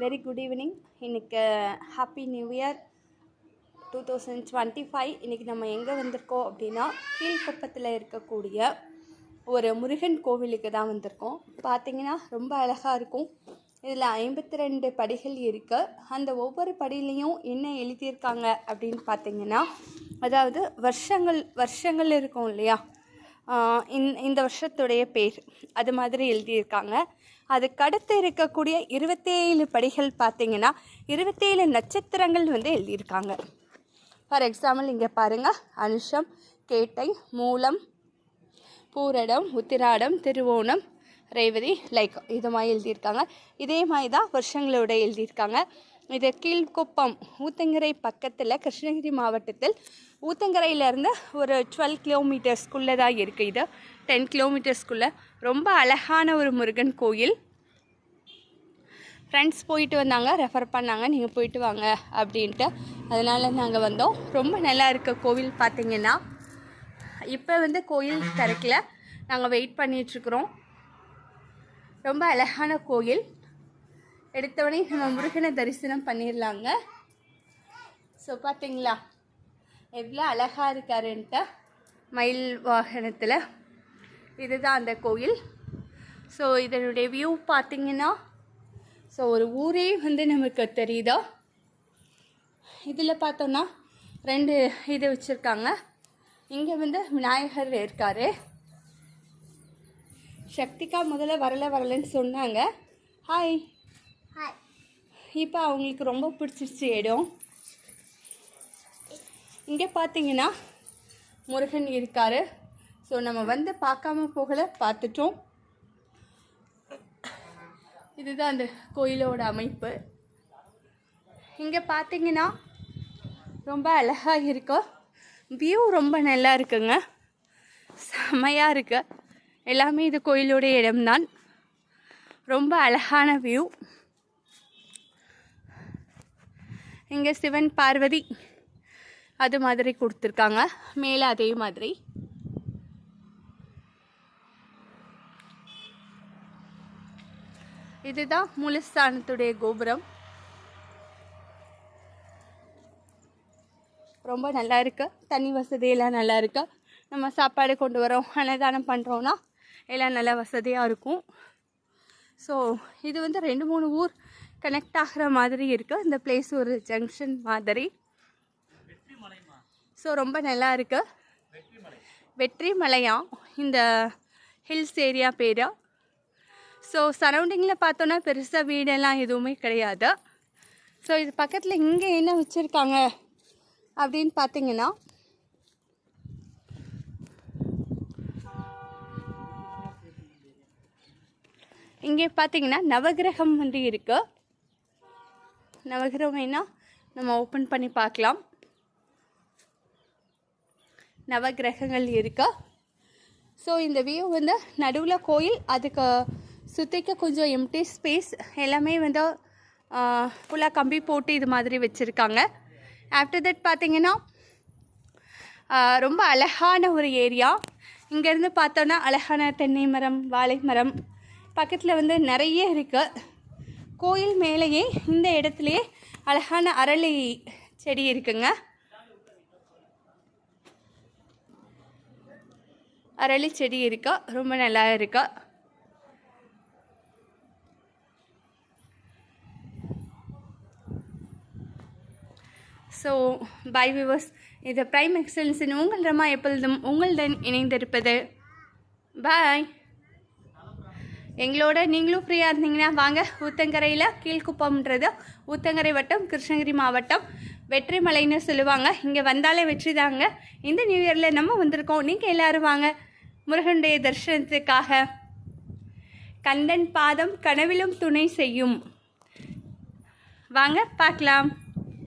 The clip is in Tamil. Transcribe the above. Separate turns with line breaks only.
வெரி குட் ஈவினிங் இன்னைக்கு happy new year two thousand twenty five இன்றைக்கி நம்ம எங்கே வந்திருக்கோம் அப்படின்னா கீழ்குப்பத்தில் இருக்கக்கூடிய ஒரு முருகன் கோவிலுக்கு தான் வந்திருக்கோம். பார்த்தீங்கன்னா ரொம்ப அழகாக இருக்கும். இதில் ஐம்பத்தி ரெண்டு படிகள் இருக்குது அந்த ஒவ்வொரு படியிலையும் என்ன எழுதியிருக்காங்க அப்படின்னு பார்த்தீங்கன்னா அதாவது வருஷங்கள் வருஷங்கள் இருக்கும் இல்லையா? இந் இந்த இந்த வருஷத்துடைய பேர் அது மாதிரி எழுதியிருக்காங்க. அதுக்கடுத்து இருக்கக்கூடிய இருபத்தேழு படிகள் பார்த்தீங்கன்னா இருபத்தேழு நட்சத்திரங்கள் வந்து எழுதியிருக்காங்க. ஃபார் எக்ஸாம்பிள் இங்கே பாருங்கள் அனுஷம் கேட்டை மூலம் பூரடம் உத்திராடம் திருவோணம் ரேவதி லைக் இது மாதிரி எழுதியிருக்காங்க. இதே மாதிரி தான் வருஷங்களோட எழுதியிருக்காங்க. இது கீழ்குப்பம் ஊத்தங்கரை பக்கத்தில் கிருஷ்ணகிரி மாவட்டத்தில் ஊத்தங்கரையிலேருந்து ஒரு டுவெல் கிலோமீட்டர்ஸ்குள்ளே தான் இருக்குது இது. டென் கிலோமீட்டர்ஸ்குள்ளே ரொம்ப அழகான ஒரு முருகன் கோயில். ஃப்ரெண்ட்ஸ் போயிட்டு வந்தாங்க ரெஃபர் பண்ணாங்க நீங்கள் போயிட்டு வாங்க அப்படின்ட்டு. அதனால் நாங்கள் வந்தோம். ரொம்ப நல்லா இருக்க கோவில் பார்த்திங்கன்னா இப்போ வந்து கோயில் திறக்கல. நாங்கள் வெயிட் பண்ணிகிட்ருக்குறோம் ரொம்ப அழகான கோயில். எடுத்தவொடனே நம்ம முருகனை தரிசனம் பண்ணிடலாங்க. ஸோ பார்த்தீங்களா எவ்வளோ அழகாக இருக்காருன்ட்டு மயில் வாகனத்தில். இதுதான் அந்த கோயில். ஸோ இதனுடைய வியூ பார்த்தீங்கன்னா ஸோ ஒரு ஊரே வந்து நமக்கு தெரியுதா? இதில் பார்த்தோன்னா ரெண்டு இது வச்சுருக்காங்க. இங்கே வந்து விநாயகர் இருக்கார். சக்திகா முதல்ல வரல வரலன்னு சொன்னாங்க. ஹாய் இப்போ அவங்களுக்கு ரொம்ப பிடிச்சிருச்சு இடம். இங்கே பார்த்தீங்கன்னா முருகன் இருக்கார். ஸோ நம்ம வந்து பார்க்காம போகல பார்த்துட்டோம். இதுதான் அந்த கோயிலோட அமைப்பு. இங்கே பார்த்தீங்கன்னா ரொம்ப அழகாக இருக்கு. வியூ ரொம்ப நல்லா இருக்குங்க. செமையாக இருக்குது எல்லாமே இது கோயிலோடைய இடம்தான். ரொம்ப அழகான வியூ இங்கே சிவன் பார்வதி அது மாதிரி கொடுத்துருக்காங்க. மேலே அதே மாதிரி. இதுதான் முழுஸ்தானத்துடைய கோபுரம். ரொம்ப நல்லா இருக்கு. தண்ணி வசதியெல்லாம் நல்லா இருக்கு. நம்ம சாப்பாடு கொண்டு வரோம் அன்னதானம் பண்ணுறோன்னா எல்லாம் நல்லா வசதியாக இருக்கும். ஸோ இது வந்து ரெண்டு மூணு ஊர் கனெக்ட் ஆகிற மாதிரி இருக்குது இந்த பிளேஸ் ஒரு ஜங்ஷன் மாதிரி. ஸோ ரொம்ப நல்லா இருக்குது வெற்றி மலையாம் இந்த ஹில்ஸ் ஏரியா பேர். ஸோ சரௌண்டிங்கில் பார்த்தோன்னா பெருசாக வீடெல்லாம் எதுவுமே கிடையாது. ஸோ இது பக்கத்தில் இங்கே என்ன வச்சுருக்காங்க? அப்படின்னு பார்த்தீங்கன்னா இங்கே பார்த்தீங்கன்னா நவகிரகம் வந்து இருக்குது நவகிரகம் வேணால் நம்ம ஓப்பன் பண்ணி பார்க்கலாம். நவகிரகங்கள் இருக்கா? ஸோ இந்த வியூ வந்து நடுவில் கோயில் அதுக்கு சுற்றிக்க கொஞ்சம் எம்டி ஸ்பேஸ் எல்லாமே வந்து ஃபுல்லாக கம்பி போட்டு இது மாதிரி வச்சுருக்காங்க. ஆஃப்டர் தட் பார்த்தீங்கன்னா ரொம்ப அழகான ஒரு ஏரியா இங்கேருந்து பார்த்தோன்னா அழகான தென்னை மரம் வாழை மரம். பக்கத்தில் வந்து நிறைய இருக்குது கோயில் மேலேயே இந்த இடத்துலையே அழகான அரளி செடி இருக்குங்க. அரளி செடி இருக்கா? ரொம்ப நல்லா இருக்கா? ஸோ பை விவர்ஸ் இது ப்ரைம் எக்ஸலன்ஸின் உங்கள் ரமா எப்பொழுதும் உங்களுடன் இணைந்திருப்பது. பாய் எங்களோட நீங்களும் ஃப்ரீயாக இருந்தீங்கன்னா வாங்க. ஊத்தங்கரையில் கீழ்குப்பம்ன்றது ஊத்தங்கரை வட்டம் கிருஷ்ணகிரி மாவட்டம். வெற்றி மலைன்னு சொல்லுவாங்க. இங்கே வந்தாலே வெற்றி தாங்க. இந்த நியூ இயரில் நம்ம வந்திருக்கோம். நீங்கள் எல்லோரும் வாங்க. முருகனுடைய தரிசனத்துக்காக. கந்தன் பாதம் கனவிலும் துணை செய்யும். வாங்க பார்க்கலாம்.